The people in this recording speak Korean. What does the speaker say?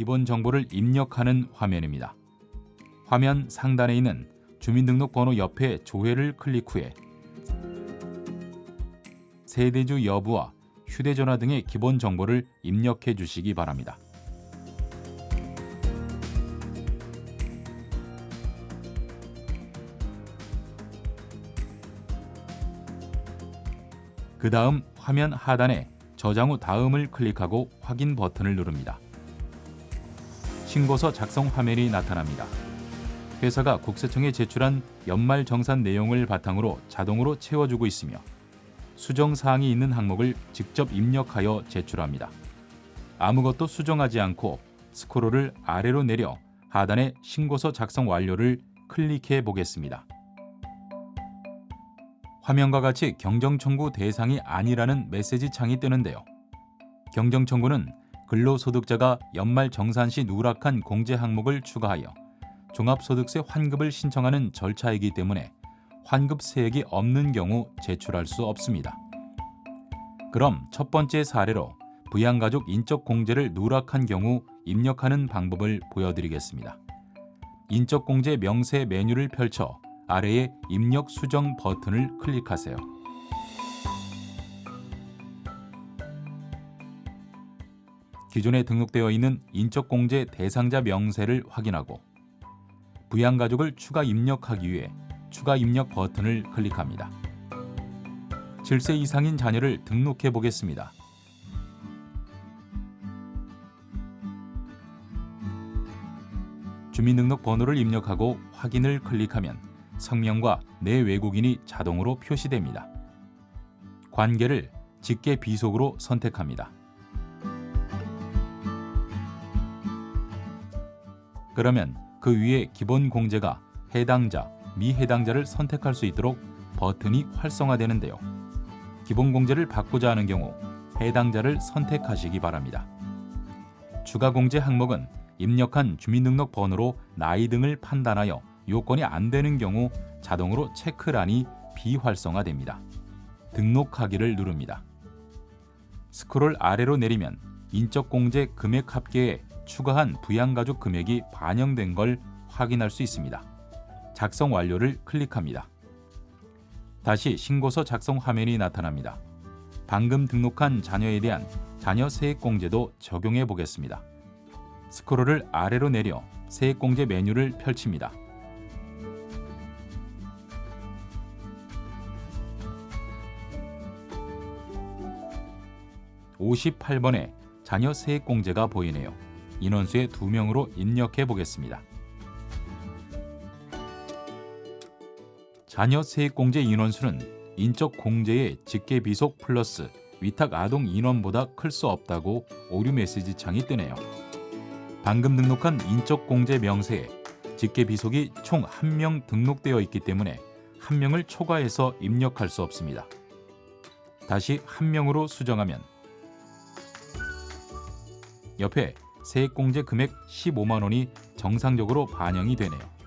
기본 정보를 입력하는 화면입니다. 화면 상단에 있는 주민등록번호 옆에 조회를 클릭 후에 세대주 여부와 휴대전화 등의 기본 정보를 입력해 주시기 바랍니다. 그 다음 화면 하단에 저장 후 다음을 클릭하고 확인 버튼을 누릅니다. 신고서 작성 화면이 나타납니다. 회사가 국세청에 제출한 연말 정산 내용을 바탕으로 자동으로 채워주고 있으며 수정 사항이 있는 항목을 직접 입력하여 제출합니다. 아무것도 수정하지 않고 스크롤을 아래로 내려 하단의 신고서 작성 완료를 클릭해 보겠습니다. 화면과 같이 경정 청구 대상이 아니라는 메시지 창이 뜨는데요. 경정 청구는 근로소득자가 연말 정산 시 누락한 공제 항목을 추가하여 종합소득세 환급을 신청하는 절차이기 때문에 환급 세액이 없는 경우 제출할 수 없습니다. 그럼 첫 번째 사례로 부양가족 인적 공제를 누락한 경우 입력하는 방법을 보여드리겠습니다. 인적 공제 명세 메뉴를 펼쳐 아래의 입력 수정 버튼을 클릭하세요. 기존에 등록되어 있는 인적 공제 대상자 명세를 확인하고 부양가족을 추가 입력하기 위해 추가 입력 버튼을 클릭합니다. 7세 이상인 자녀를 등록해 보겠습니다. 주민등록번호를 입력하고 확인을 클릭하면 성명과 내 외국인이 자동으로 표시됩니다. 관계를 직계 비속으로 선택합니다. 그러면 그 위에 기본 공제가 해당자, 미해당자를 선택할 수 있도록 버튼이 활성화되는데요. 기본 공제를 받고자 하는 경우 해당자를 선택하시기 바랍니다. 추가 공제 항목은 입력한 주민등록번호로 나이 등을 판단하여 요건이 안 되는 경우 자동으로 체크란이 비활성화됩니다. 등록하기를 누릅니다. 스크롤 아래로 내리면 인적 공제 금액 합계에 추가한 부양가족 금액이 반영된 걸 확인할 수 있습니다. 작성 완료를 클릭합니다. 다시 신고서 작성 화면이 나타납니다. 방금 등록한 자녀에 대한 자녀 세액공제도 적용해 보겠습니다. 스크롤을 아래로 내려 세액공제 메뉴를 펼칩니다. (58번에) 자녀 세액공제가 보이네요. 인원수의 두 명으로 입력해 보겠습니다. 자녀 세액공제 인원수는 인적 공제의 직계 비속 플러스 위탁 아동 인원보다 클 수 없다고 오류 메시지 창이 뜨네요. 방금 등록한 인적 공제 명세에 직계 비속이 총한명 등록되어 있기 때문에 한 명을 초과해서 입력할 수 없습니다. 다시 한 명으로 수정하면 옆에 세액공제 금액 15만 원이 정상적으로 반영이 되네요.